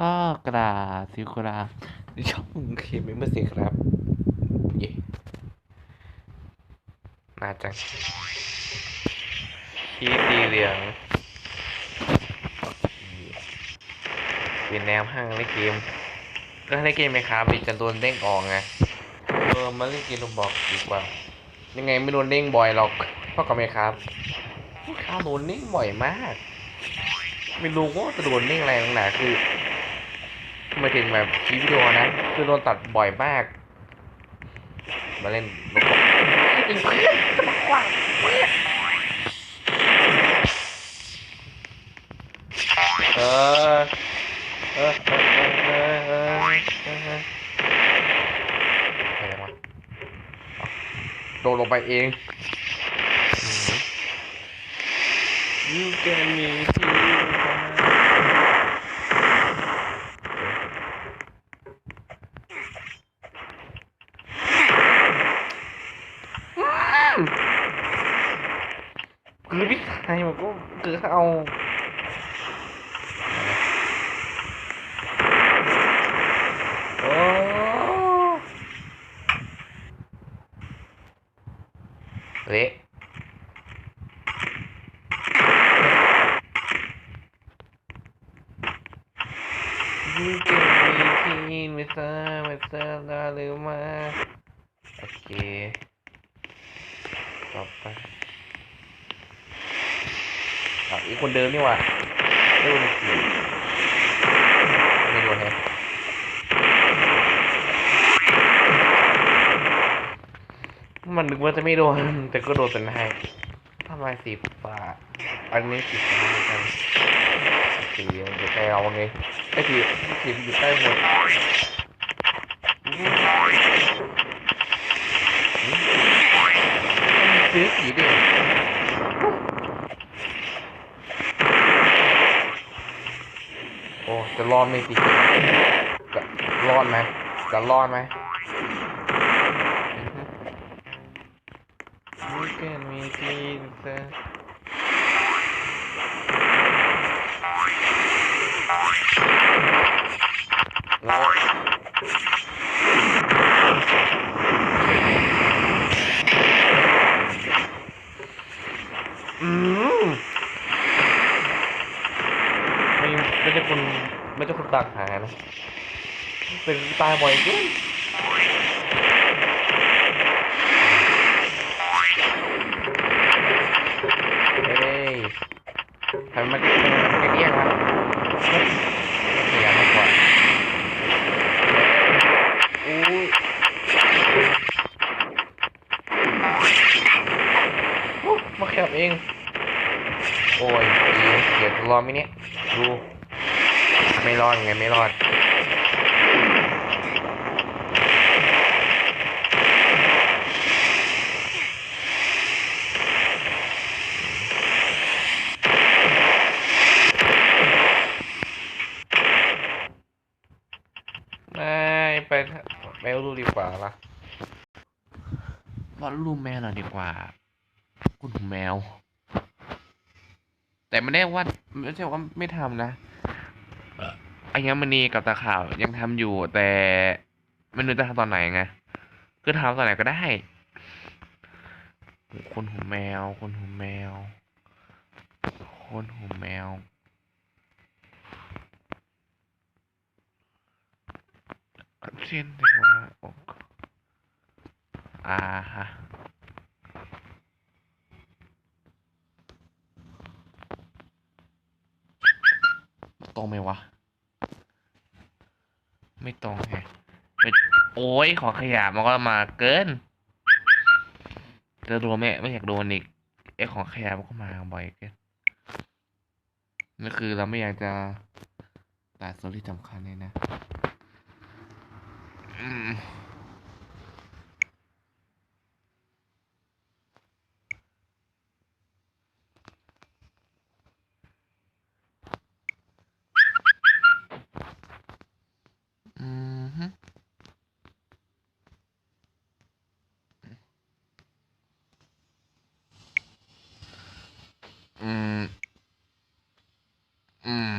ก็กราบสิกราช่องเคมเมอร์สิครับ เย่มาจากที่สีเหลืองเป็นแนวห้างในเกมก็ในเกมไหมครับมีจะโดนเด้งออกไงเออมาเล่นเกมโรบอกดีกว่า ยังไงไม่โดนเด้งบ่อยหรอกเพราะกับไหมครับข้าโดนเด้งบ่อยมาก ไม่รู้ว่าจะโดนเด้งอะไรงหนาคือ หมายถึงแบบคลิปวิดีโอนะ คือโดนตัดบ่อยมาก มาเล่นโรบอกอีกเพื่อนจะมากว่าเพื่อนเออเออเออเออเออเออเอออะไรวะโดนลงไปเอง You can me too คือพี่ ชายมันก็คือเอาโอ้ เละยูเกนมีทีนไม่ทราบอีกคนเดิมนี่ว่าไม่รู้มันคือไม่โดนแฮะมันนึกว่าจะไม่โดน แต่ก็โดนเป็นให้ทำไมสีฟ้าอันนี้สีฟ้าเหมือนกันสีเดี๋ยวไปเอาไงไอ้สีสีอยู่ใต้หมดซื้อสีดิ โอ้ จะรอดไหมพี่จะรอดไหมจะรอดไหมมีเกนมีทีนเซอืม ไม่ไม่ใช่คน ตักหานะเป็นตายบ่อยเกินเฮ้ยทำไมมันทำไมมันไม่เรียกครับพยายามาก่อุ้ยโอ้มาแคบเอง โอ้ยเดี๋ยวรอไหมเนี่ยดู อดไงไม่รอดไม่ไปแมวดูดีกว่าล่ะวาดรูปแมวหน่อยดีกว่า คุณแมว แต่ไม่ได้ว่าไม่ใช่ว่าไม่ทำนะ อัญมณีกับตาข่าวยังทำอยู่ แต่ไม่รู้จะทำตอนไหนไงคือทำตอนไหนก็ได้คนหูแมว คนหูแมว คนหูแมว เช่นเดียวว่าโอ้อ่าฮะตรงไหมวะ ไม่ตรงแฮะไม่โอ้ยขอขยะมันก็มาเกินจะโดนไหมไม่อยากโดนอีกไอ้ของขยะมันก็มาบ่อยเกินนั่นคือเราไม่อยากจะตัดส่วนที่สำคัญเลยนะ อืม อืมฮึอืม อืม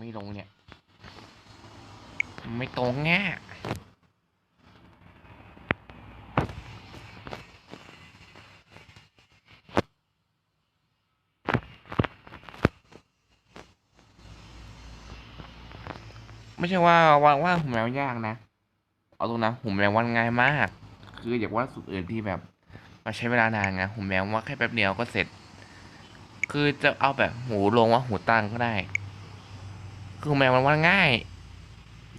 ไม่ลงเนี่ย ไม่ตรงแง่ไม่ใช่ว่าว่าว่าหุ่มแมวยากนะ เอาตรงนะหุ่มแมววันง่ายมาก คืออยากว่าสุดอื่นที่แบบมาใช้เวลานานไงหุ่มแมวว่าแค่แป๊บเดียวก็เสร็จ คือจะเอาแบบหูลงว่าหูตั้งก็ได้ คือแมวมันว่าง่าย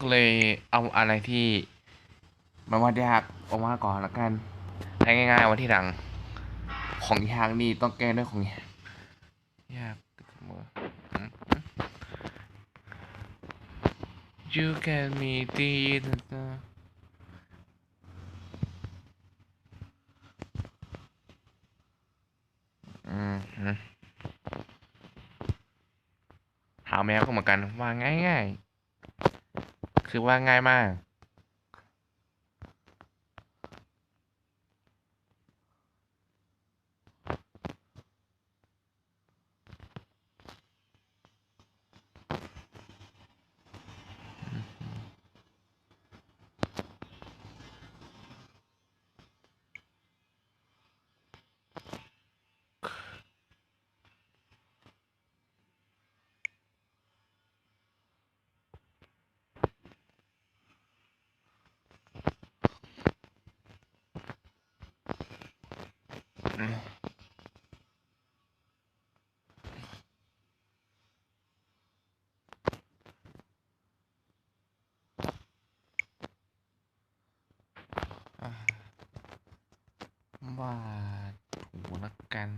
ก็เลยเอาอะไรที่มันว่ายากออกมาก่อนละกันให้ง่ายๆวันที่หลัง ของยากนี่ต้องแก้ด้วยของยากยากเสมอ You can me the อืมฮึหาแมวก็เหมือนกันว่าง่ายง่ายๆ คือว่าง่ายมาก วาดหูนักกัน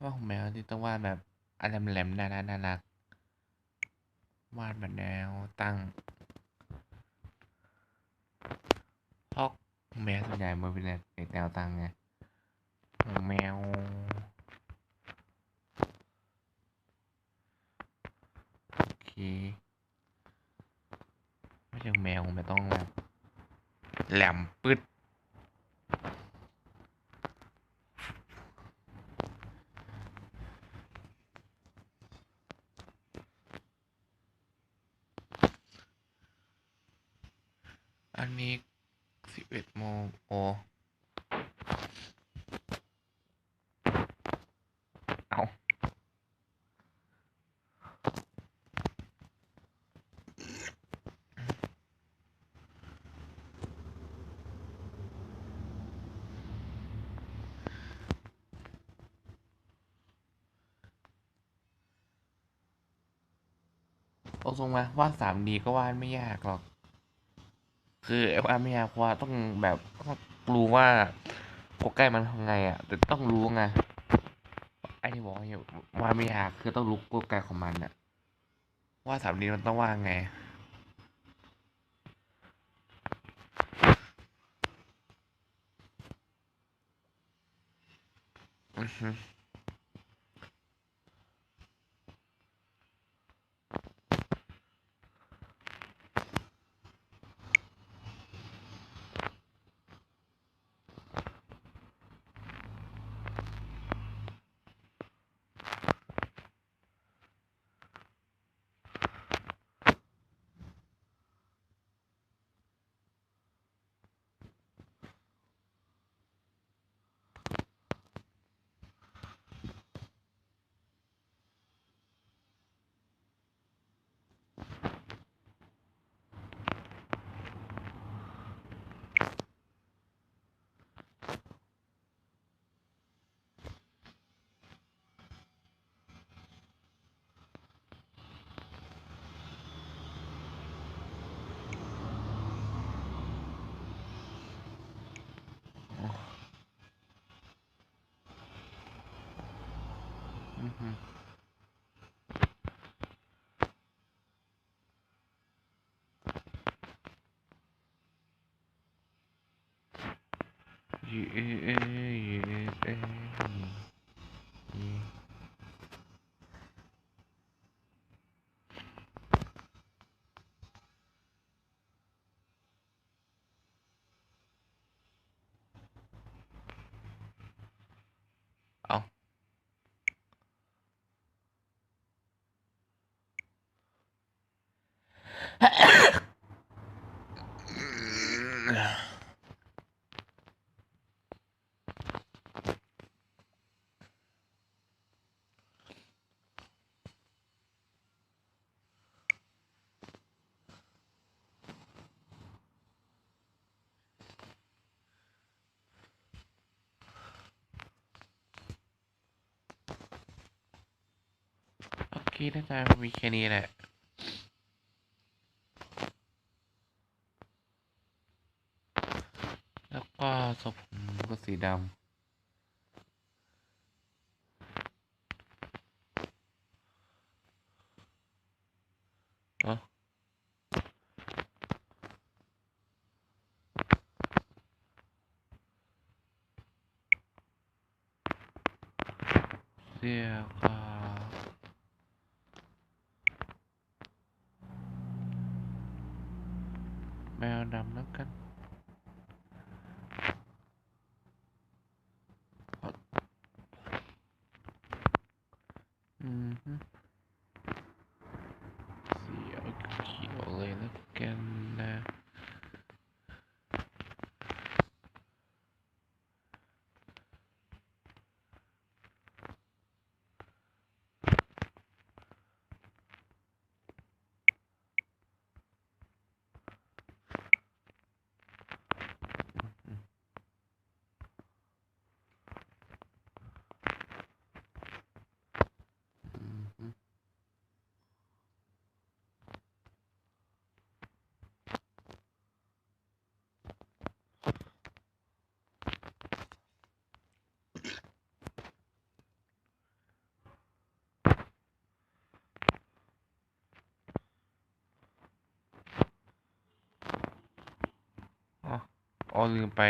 ว่าของแมวที่ต้องวาดแบบอะไรแหลมๆน่ารักน่ารักวาดแบบแนวตั้งเพราะ แมวส่วนใหญ่มันเป็นแนวตั้งไงแมวโอเคไม่ใช่แมวมันต้องแบบแหลมปึ๊ดอันนี้ เอ็ดโมงโอเอาตรงมาวาดสามดีก็วาดไม่ยากหรอก คือไอ้ว่าไม่ยากว่าต้องแบบต้องรู้ว่าโปรแกรมมันทำไงอะ แต่ต้องรู้ไงไอ้ที่บอกว่าว่าไม่ยากคือต้องรู้โปรแกรมของมันอะ ว่าสามดีมันต้องว่าไงอือฮึ อือฮึยูเอเอยูเอเอยูเอาี่น่าจะมีแค่นี้แหละแล้วก็ศพก็สีดำเอ้าเสื้อก็แมวดำแล้วกัน อืมฮึสีเอาเขียวเลยแล้วกันนะ อืมฮึอ๋อ อ๋อลืมไป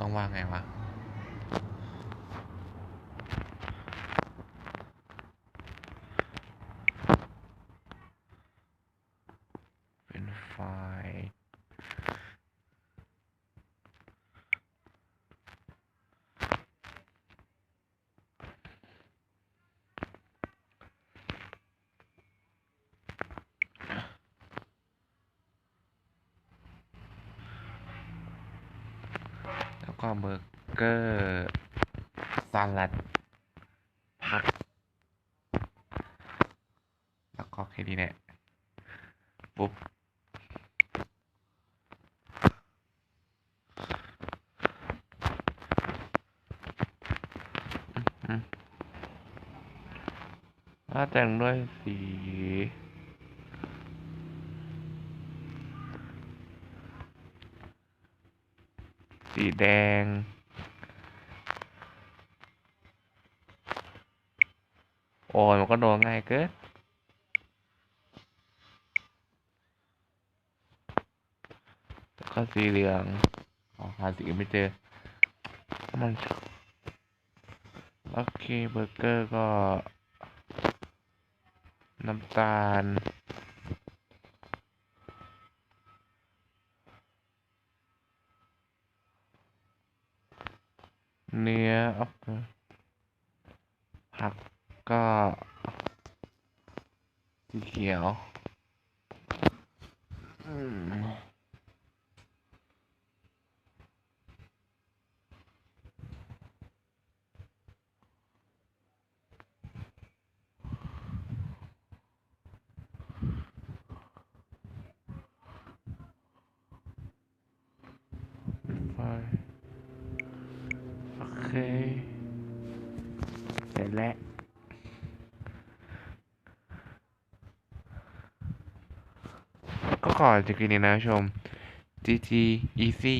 ต้องว่าไงวะ เป็นไฟล์ แล้ว ก็เบอร์เกอร์สลัดผัก แล้วก็แค่นี้แหละปุ๊บถ้าแต่งด้วยสี สีแดง โอ้ยมันก็โดนง่ายเกินแล้วก็สีเหลืองอ๋อหาสีอื่นไม่เจอ มันโอเคเบอร์เกอร์ก็ น้ำตาล เนื้อเอา ก็สีเขียวอืมไฟโอ เคเสร็จแล้วก็ขอจะกินนี้นะชม GG Easy